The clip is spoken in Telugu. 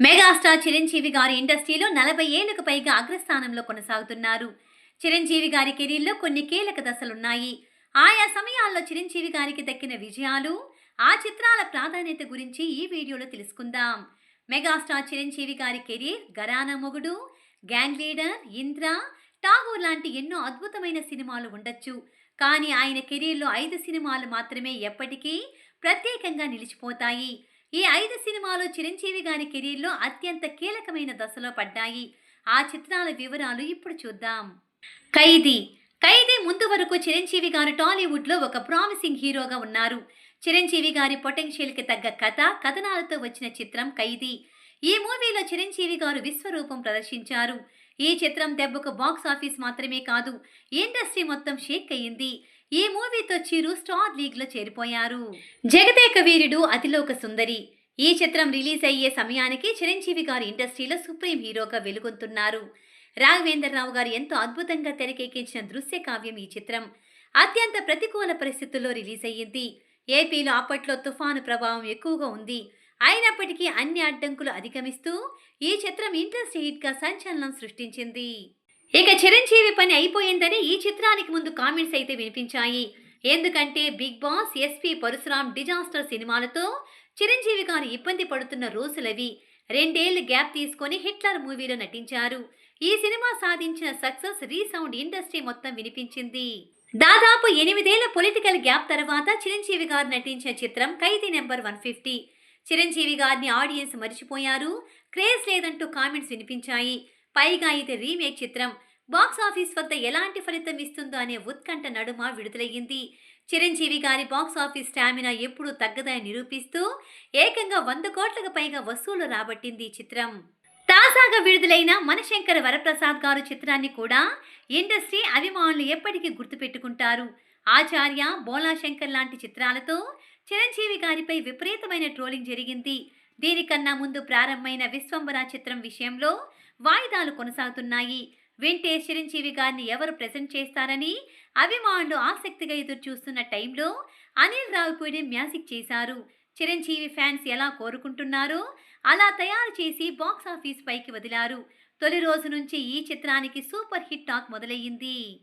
మెగాస్టార్ చిరంజీవి గారి ఇండస్ట్రీలో నలభై ఏళ్ళకు పైగా అగ్రస్థానంలో కొనసాగుతున్నారు. చిరంజీవి గారి కెరీర్లో కొన్ని కీలక దశలున్నాయి. ఆయా సమయాల్లో చిరంజీవి గారికి దక్కిన విజయాలు ఆ చిత్రాల ప్రాధాన్యత గురించి ఈ వీడియోలో తెలుసుకుందాం. మెగాస్టార్ చిరంజీవి గారి కెరీర్ గరానా మొగుడు గ్యాంగ్ లీడర్ ఇంద్ర టాగూర్ లాంటి ఎన్నో అద్భుతమైన సినిమాలు ఉండొచ్చు. కానీ ఆయన కెరీర్లో ఐదు సినిమాలు మాత్రమే ఎప్పటికీ ప్రత్యేకంగా నిలిచిపోతాయి. ఈ ఐదు సినిమాలు చిరంజీవి గారి కెరీర్లో అత్యంత కీలకమైన దశలో పడ్డాయి. ఆ చిత్రాల వివరాలు ఇప్పుడు చూద్దాం. ఖైదీ. ఖైదీ ముందు వరకు చిరంజీవి గారు టాలీవుడ్లో ఒక ప్రామిసింగ్ హీరోగా ఉన్నారు. చిరంజీవి గారి పొటెన్షియల్కి తగ్గ కథ కథనాలతో వచ్చిన చిత్రం ఖైదీ. ఈ మూవీలో చిరంజీవి గారు విశ్వరూపం ప్రదర్శించారు. ఈ చిత్రం దెబ్బకు బాక్స్ ఆఫీస్ మాత్రమే కాదు ఇండస్ట్రీ మొత్తం షేక్ అయ్యింది. ఈ మూవీతో చిరు స్టార్ లీగ్లో చేరిపోయారు? జగదేక వీరుడు అతిలోక సుందరి. ఈ చిత్రం రిలీజ్ అయ్యే సమయానికి చిరంజీవి గారు ఇండస్ట్రీలో సుప్రీం హీరోగా వెలుగొంటున్నారు. రాఘవేంద్రరావు గారు ఎంతో అద్భుతంగా తెరకెక్కించిన దృశ్య కావ్యం ఈ చిత్రం. అత్యంత ప్రతికూల పరిస్థితుల్లో రిలీజ్ అయ్యింది. ఏపీలో అప్పట్లో తుఫాను ప్రభావం ఎక్కువగా ఉంది. అయినప్పటికీ అన్ని అడ్డంకులు అధిగమిస్తూ ఈ చిత్రం ఇంట్రెస్ట్ హిట్గా సంచలనం సృష్టించింది. ఇక చిరంజీవి పని అయిపోయిందని ఈ చిత్రానికి ముందు కామెంట్స్ అయితే వినిపించాయి. ఎందుకంటే Bigg Boss SP Parasuram disaster సినిమాలతో చిరంజీవి గారు ఇబ్బంది పడుతున్న రోజులవి. రెండేళ్ళు గ్యాప్ తీసుకొని హిట్లర్ మూవీలో నటించారు. ఈ సినిమా సాధించిన సక్సెస్ రీసౌండ్ ఇండస్ట్రీ మొత్తం వినిపించింది. దాదాపు ఎనిమిదేళ్ళ పొలిటికల్ గ్యాప్ తర్వాత చిరంజీవి గారు నటించిన చిత్రం Khaidi number one fifty. Chiranjeevi గారిని ఆడియన్స్ మర్చిపోయారు. క్రేజ్ లేదంటూ కామెంట్స్ వినిపించాయి. పైగా ఇది రీమేక్ చిత్రం. బాక్స్ ఆఫీస్ వద్ద ఎలాంటి ఫలితం ఇస్తుందో అనే ఉత్కంఠ నడుమ విడుదలయ్యింది. చిరంజీవి గారి బాక్స్ ఆఫీస్ స్టామినా ఎప్పుడూ తగ్గదని నిరూపిస్తూ ఏకంగా వంద కోట్లకు పైగా వసూలు రాబట్టింది ఈ చిత్రం. తాజాగా విడుదలైన మనశంకర వరప్రసాద్ గారు చిత్రాన్ని కూడా ఇండస్ట్రీ అభిమానులు ఎప్పటికీ గుర్తుపెట్టుకుంటారు. ఆచార్య బోలాశంకర్ లాంటి చిత్రాలతో చిరంజీవి గారిపై విపరీతమైన ట్రోలింగ్ జరిగింది. దీనికన్నా ముందు ప్రారంభమైన విశ్వంబర చిత్రం విషయంలో వాయిదాలు కొనసాగుతున్నాయి. వింటే చిరంజీవి గారిని ఎవరు ప్రజెంట్ చేస్తారని అభిమానులు ఆసక్తిగా ఎదురు చూస్తున్న టైంలో అనిల్ రావిపూడి మ్యాజిక్ చేశారు. చిరంజీవి ఫ్యాన్స్ ఎలా కోరుకుంటున్నారో అలా తయారు చేసి బాక్స్ ఆఫీస్ పైకి వదిలారు. తొలి రోజు నుంచి ఈ చిత్రానికి సూపర్ హిట్ టాక్ మొదలయ్యింది.